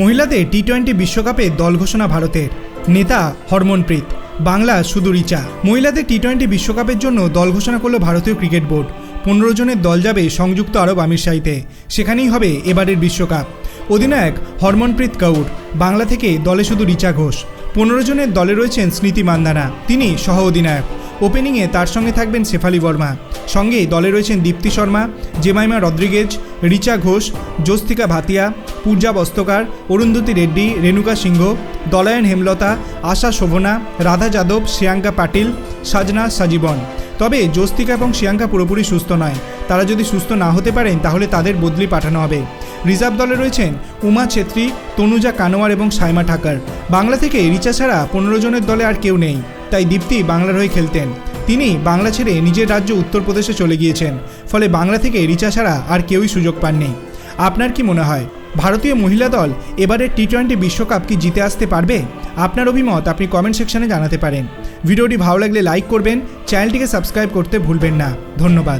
মহিলাদের T twenty বিশ্বকাপে দল ঘোষণা ভারতের। নেতা হরমনপ্রীত, বাংলা শুধু রিচা। মহিলাদের টি টোয়েন্টি বিশ্বকাপের জন্য দল ঘোষণা করল ভারতীয় ক্রিকেট বোর্ড। পনেরো জনের দল যাবে সংযুক্ত আরব আমিরশাহিতে সেখানেই হবে এবারের বিশ্বকাপ। অধিনায়ক হরমনপ্রীত কৌর, বাংলা থেকে দলে শুধু রিচা ঘোষ। পনেরো জনের দলে রয়েছেন স্মৃতি মান্দানা, তিনি সহ অধিনায়ক। ওপেনিংয়ে তার সঙ্গে থাকবেন শেফালি বর্মা। সঙ্গে দলে রয়েছেন দীপ্তি শর্মা, জেমাইমা রদ্রিগেজ, রিচা ঘোষ জ্যোস্তিকা ভাতিয়া পূজা বস্তকার, অরুন্ধতী রেড্ডি, রেণুকা সিংহ, দলায়ন হেমলতা, আশা শোভনা, রাধা যাদব, শ্রিয়াঙ্কা পাটিল, সাজনা সাজীবন। তবে জ্যোস্তিকা এবং শ্রিয়াঙ্কা পুরোপুরি সুস্থ নয়। তারা যদি সুস্থ না হতে পারেন, তাহলে তাদের বদলি পাঠানো হবে। রিজার্ভ দলে রয়েছেন উমা ছেত্রী, তনুজা কানোয়ার এবং সাইমা ঠাকার। বাংলা থেকে রিচা ছাড়া পনেরো জনের দলে আর কেউ নেই। তাই দীপ্তি বাংলার হয়ে খেলতেন। তিনি বাংলা ছেড়ে নিজের রাজ্য উত্তরপ্রদেশে চলে গিয়েছেন। ফলে বাংলা থেকে রিচা ছাড়া আর কেউই সুযোগ পাননি। আপনার কি মনে হয়? ভারতীয় মহিলা দল এবারের টি টোয়েন্টি বিশ্বকাপ কি জিতে আসতে পারবে? আপনার অভিমত আপনি কমেন্ট সেকশনে জানাতে পারেন। ভিডিওটি ভালো লাগলে লাইক করবেন চ্যানেলটিকে সাবস্ক্রাইব করতে ভুলবেন না। ধন্যবাদ।